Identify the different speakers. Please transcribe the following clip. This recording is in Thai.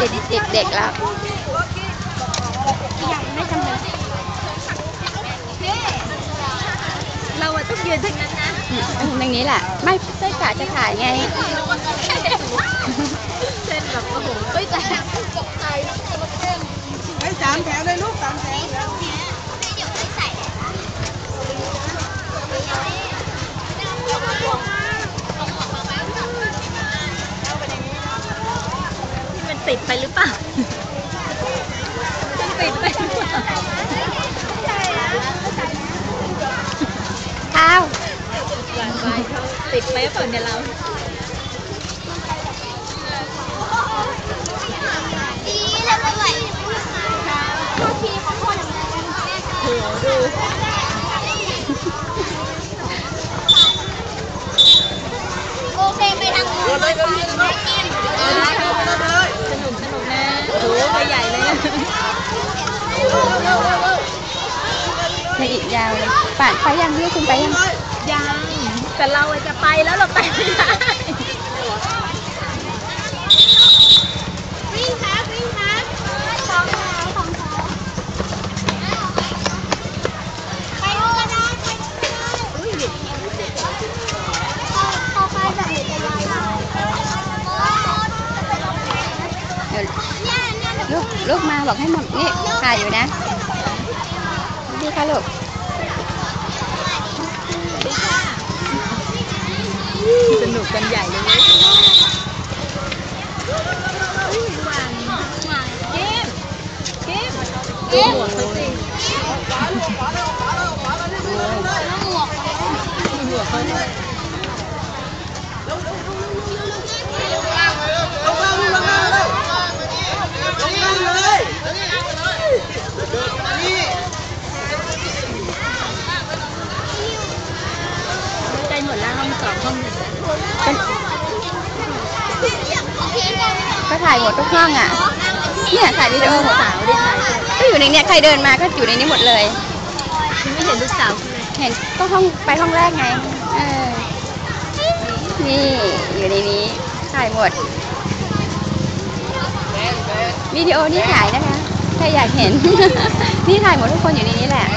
Speaker 1: ติดติดเด็กแล้ว
Speaker 2: ยังไม่ทำเลยเราอะต้องยืนทั้งนั้นนะ
Speaker 1: อืมตรงนี้แหละ ไม่ใช่กะจะถ่ายไง
Speaker 2: เส้นแบบโอ้โหเฮ้ยแต่
Speaker 3: ไว้สามแถวเลยลูกสามแถว
Speaker 2: ที่มัน ติดไปหรือเปล่ามันติดไปหรือเปล่า
Speaker 1: ข้าว
Speaker 2: หวานไปเขาติดไปหรือเปล่าเนี่ยเรา
Speaker 4: ดีแล้วไม่ไหวโอเคของคน
Speaker 2: โหดู
Speaker 4: โอเคไปทางนู้นเลยก็มีไม่กิน
Speaker 2: สนุกสนุกนะโอ้โหไปใหญ่เลยนะ
Speaker 1: ในอีกยาวเลยป่านไปยังพี่คุณไปยัง
Speaker 2: ยัง แต่เราอะจะไปแล้วเราไปไม่ได้
Speaker 4: วิ่งครับวิ่งครับสองแถวสองแถวไปดูกันนะไปดูกันนะเขาเขาคล้ายแบบเด็กจะลอยมาโอ้จะไปลงแข่งนะ
Speaker 1: เดี๋ยว
Speaker 4: เนี่ยเนี่ย
Speaker 1: ลูกลูกมาบอกให้หมดนี่ถ่ายอยู่นะ พี่คะลูก
Speaker 2: สนุกกันใหญ่เลยเว้ยหวานหวานเกมเกมเกมหัวเขาสิหัวเขาด้วย
Speaker 3: ลงมาลูกลงมาเลยลงมาเลยนี่
Speaker 2: ใกล้หมดแล้วห้องสองห้องหนึ่ง
Speaker 1: ก็ถ่ายหมดทุกห้องอะ เนี่ยถ่ายวิดีโอหมด
Speaker 2: สาวได้ถ่ายด้วย
Speaker 1: ก็อยู่ในเนี้ยใครเดินมาก็อยู่ในนี้หมดเลย
Speaker 2: ยังไม่เห็นลูกสาวเลย
Speaker 1: เห็นก็ห้องไปห้องแรกไง เออ นี่อยู่ในนี้ถ่ายหมด วิดีโอนี่ถ่ายนะคะ ใครอยากเห็น นี่ถ่ายหมดทุกคนอยู่ในนี้แหละ
Speaker 3: เ